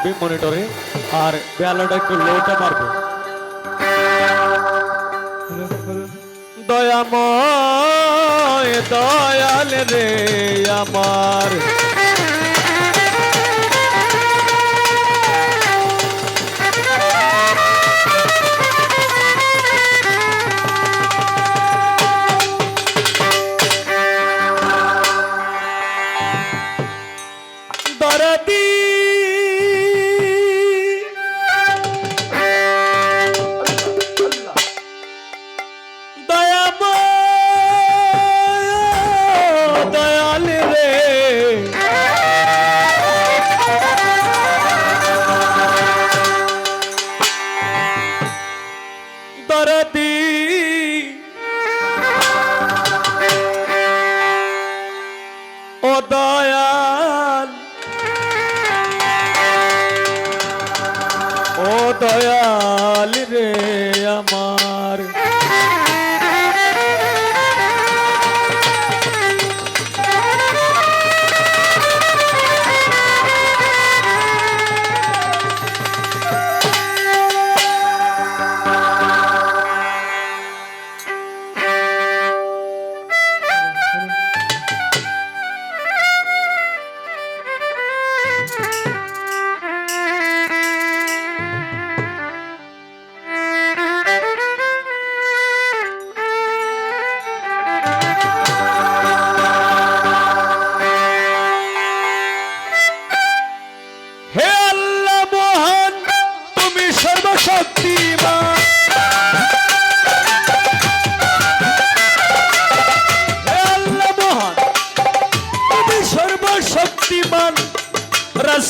লাগবে মনিটরে আর বেলাটা একটু লোটা মারবে দয়াময় দয়াল রে আমার দয়াল রে।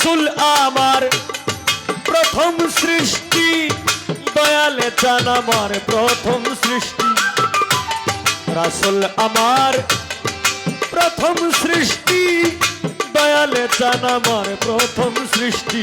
রাসূল আমার প্রথম সৃষ্টি, দয়ালে চান আমার প্রথম সৃষ্টি। রাসুল আমার প্রথম সৃষ্টি, দয়ালে চান আমার প্রথম সৃষ্টি।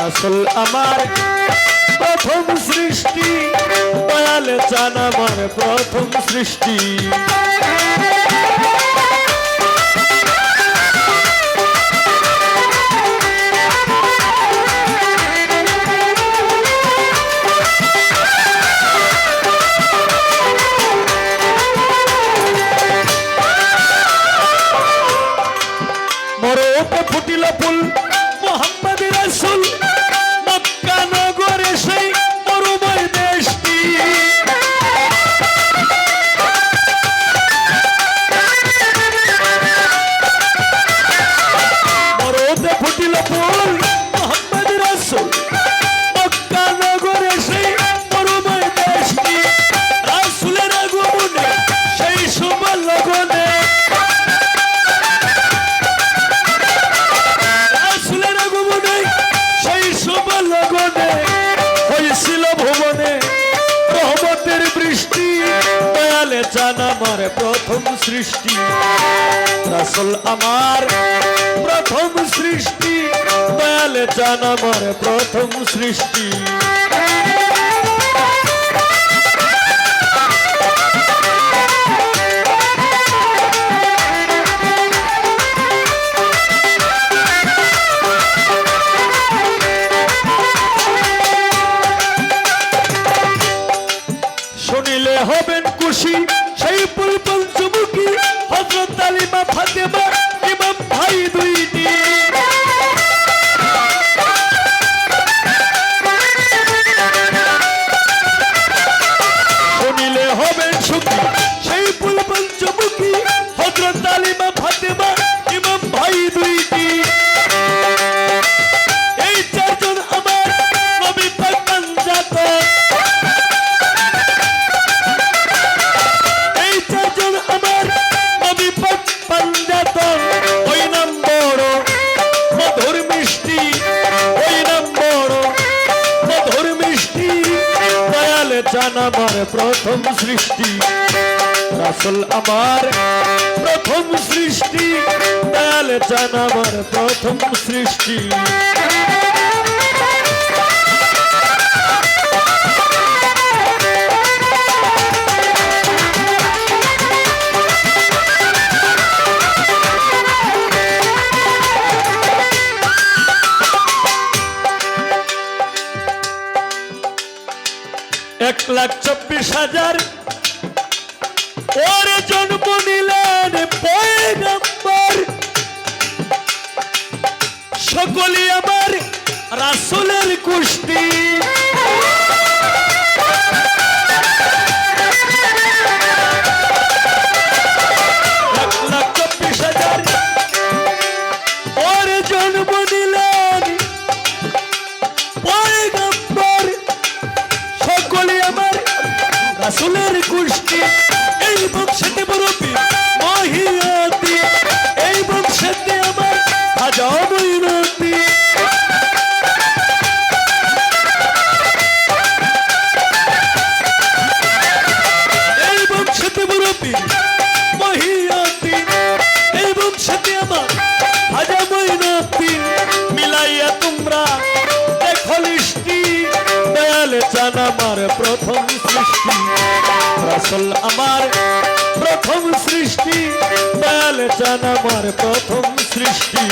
রাসূল আমার প্রথম সৃষ্টি দয়াল চান আমার প্রথম সৃষ্টি। আমার প্রথম সৃষ্টি। রাসূল আমার প্রথম সৃষ্টি, দয়ালে চান আমার প্রথম সৃষ্টি। শুনিলে হবেন খুশি সেই পঞ্চমুখী হজরত আলিমা ফাতেমা ইমাম ভাই দুইটি। শুনিলে হবে সুখী। রাসুল আমার প্রথম সৃষ্টি দয়ালে চান আমার প্রথম সৃষ্টি। এক লাখ চব্বিশ হাজার সকলে আমার রাসুলের কুষ্টি। রাসুলের গোষ্ঠী এই বংশেতে মুরব্বী মহিয়াতি এই বংশেতে আমার হাজার দয়ালে আমার প্রথম সৃষ্টি। রাসুল আমার প্রথম সৃষ্টি। দয়ালে আমার প্রথম সৃষ্টি।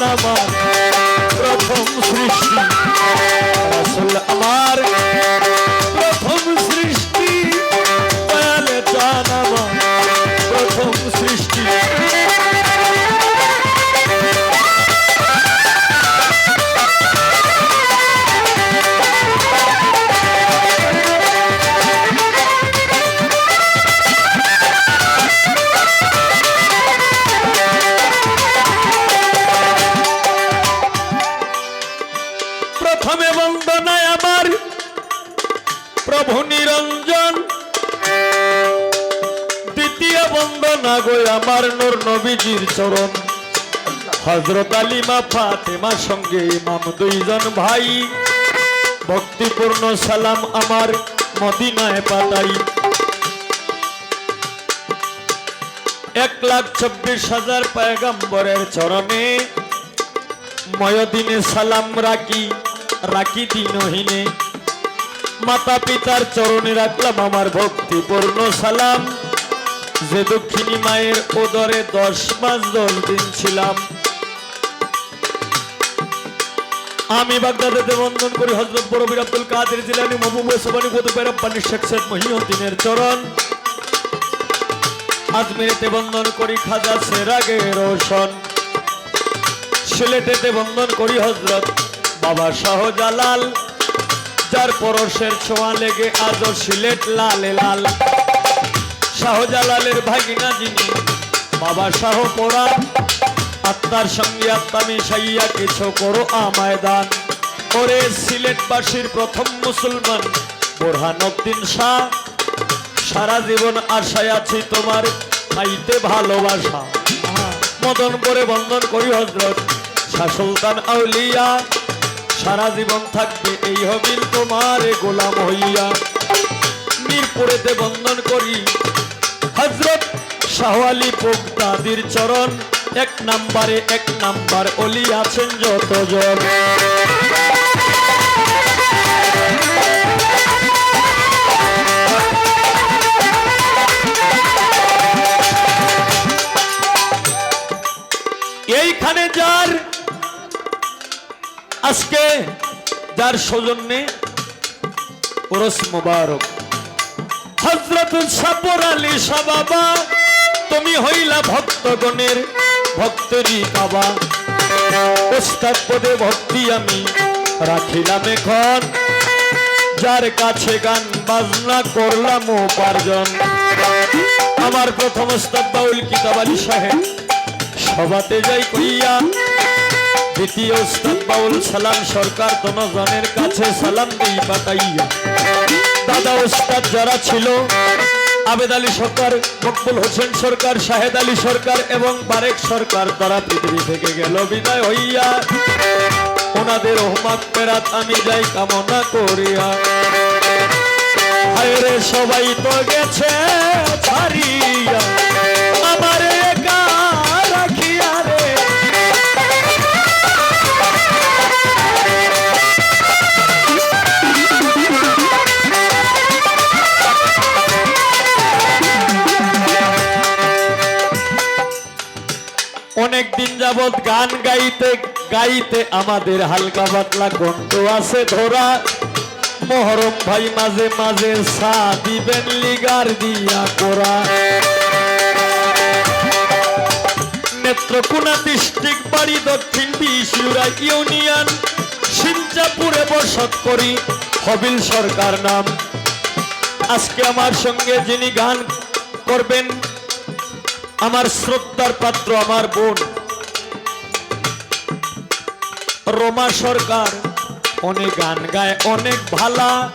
দয়ালে আমার প্রথম সৃষ্টি। আমার নবীজির চরণ। হজরত আলিমা ফাতেমা সঙ্গে ইমাম দুইজন ভাই। ভক্তিপূর্ণ সালাম আমার মদিনায় পাঠাই। এক লাখ চব্বিশ হাজার পয়গম্বরের চরণে ময়দিনে সালাম রাখি রাখি দিনহীনে। মাতা পিতার চরণে রাখলাম আমার ভক্তিপূর্ণ সালাম। যে দক্ষিণী মায়ের ওদরে দশ মাস দশ দিন ছিলাম। আমি বাগদাদেতে বন্ধন করি, হজরত বড়বীর আব্দুল কাদের জিলানি, মহবুব সোবানি বধুপের আব্বানি শেখ সৈয়দ মহিউদ্দিনের চরণ। আজমিরেতে বন্ধন করি, খাজা সেরাগে রোশন সিলেটেতে বন্ধন করি, হজরত বাবা শাহজালাল। যার পরশের ছোঁয়া লেগে আজও সিলেট লালে লাল। শাহজালালের ভাগিনা যিনি বাবা শাহ পোড়া। আত্মার সঙ্গে আত্মা মিশাইয়া কিছু করো আমায় দান। ওরে সিলেটবাসীর প্রথম মুসলমান বোরহানুদ্দিন শাহ। সারা জীবন আশায় আছি তোমার পাইতে ভালোবাসা। মদন করে বন্ধন করি হজরত শাহ সুলতান আউলিয়া। সারা জীবন থাকবে এই হবিল তোমার গোলাম হইয়া। মিরপুরেতে বন্ধন করি হজরত শাহ চরণ। এক নাম্বারে, এক নাম্বার অলি আছেন যতজন। এইখানে যার, আজকে যার সৌজন্যে ওরস মোবারক। হজরত সাপর আলী শাহ বাবা তুমি হইলা ভক্তগণের ভক্তেরই বাবা ওস্তাদ পদে ভক্তি আমি রাখিলাম এখন। যার কাছে গান, বাজনা করলাম উপার্জন। আমার প্রথম ওস্তাদ বাউল কিতাব সাহেব, সভাতে যাই কইয়া দ্বিতীয় ওস্তাদ বাউল সালাম সরকার জনের কাছে সালাম দিই পাঠাইয়া দাদা ওস্তাদ যারা ছিল আবেদ আলী সরকার, মকবুল হোসেন সরকার, শাহেদ আলী সরকার এবং বারেক সরকার তারা পৃথিবী থেকে গেল। বিদায় হইয়া ওনাদের রহমান পেরাত আমি যাই কামনা করিয়া। সবাই তো গেছে, ছাড়িয়া। যাবৎ গান গাইতে গাইতে আমাদের হালকা পাতলা কণ্ঠ আছে ধরা। মহরম ভাই মাঝে মাঝে সা দিবেন লিগার দিয়া করা। নেত্রকোনা ডিস্ট্রিক্ট বাড়ি দক্ষিণ বিশুরা ইউনিয়ন সিঞ্জাপুরে বসত করি হবিল সরকার নাম। আজকে আমার সঙ্গে যিনি গান করবেন, আমার শ্রদ্ধার পাত্র আমার বোন। রোমা সরকার অনেক গান গায় অনেক ভালা।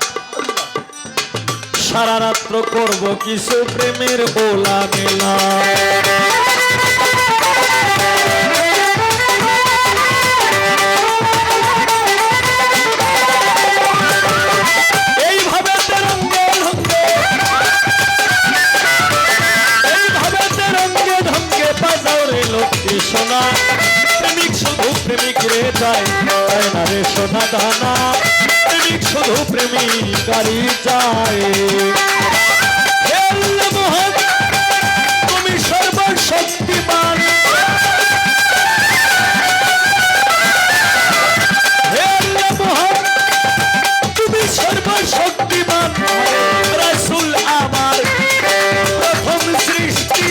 সারা রাত্র করব কিছু প্রেমের ওলা মেলা। রে যায় তাই না রে সোনা দানা? প্রেমিক শুধু আল্লাহ মহান, তুমি সর্বশক্তিমান। তুমি আমার সৃষ্টি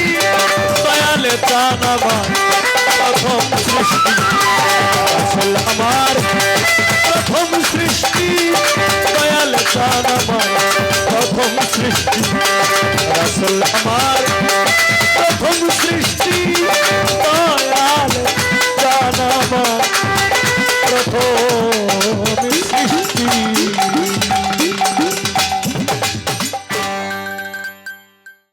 রাসূল আমার